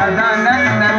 da da da da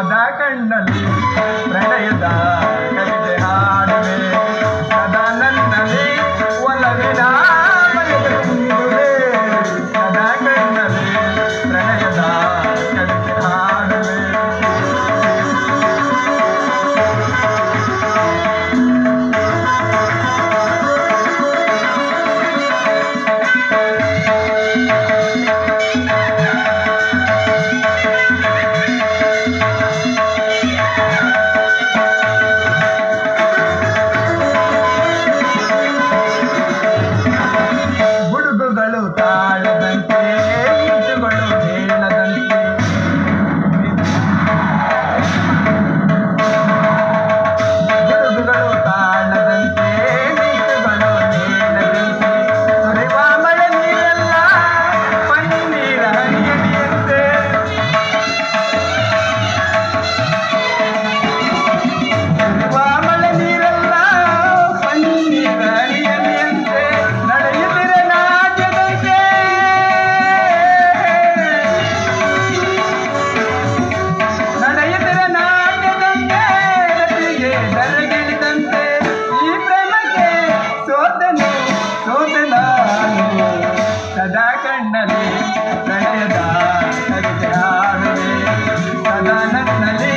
ಕದ ಕಣ್ಣಲ್ಲಿ ಸದಾ ಕಣ್ಣಲ್ಲಿ ನಡೆಯದ ಸದಾ ನನ್ನಲ್ಲಿ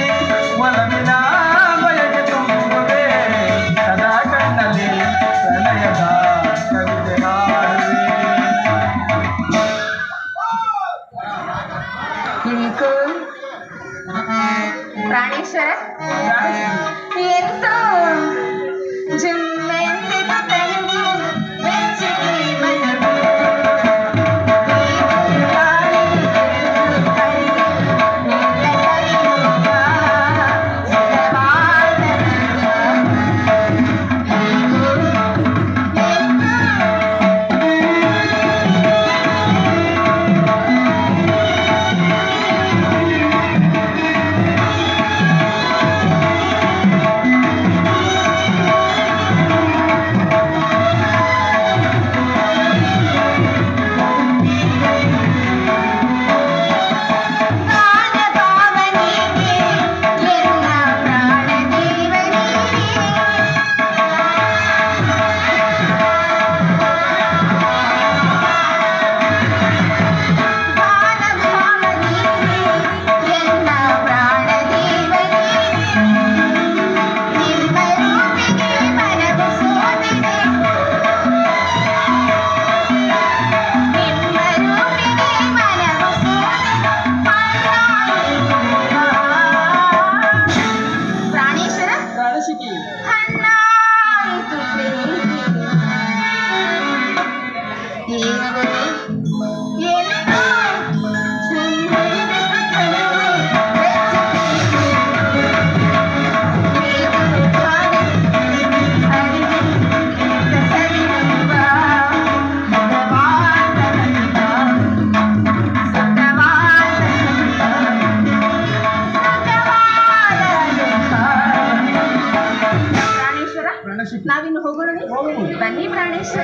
ಒಲವಿನ ಬಯಕೆ ತುಂಬುವೆ ಸದಾ ಕಣ್ಣಲ್ಲಿ ಪ್ರಳಯದ ಕವಿತೆ ಹಾಡುವೆ ಟ್ವಿಂಕಲ್ ಪ್ರಾಣೇಶ್ವರ ನಾವಿನ್ನು ಹೋಗೋಣ ಬನ್ನಿ ಪ್ರಾಣೇಶ್.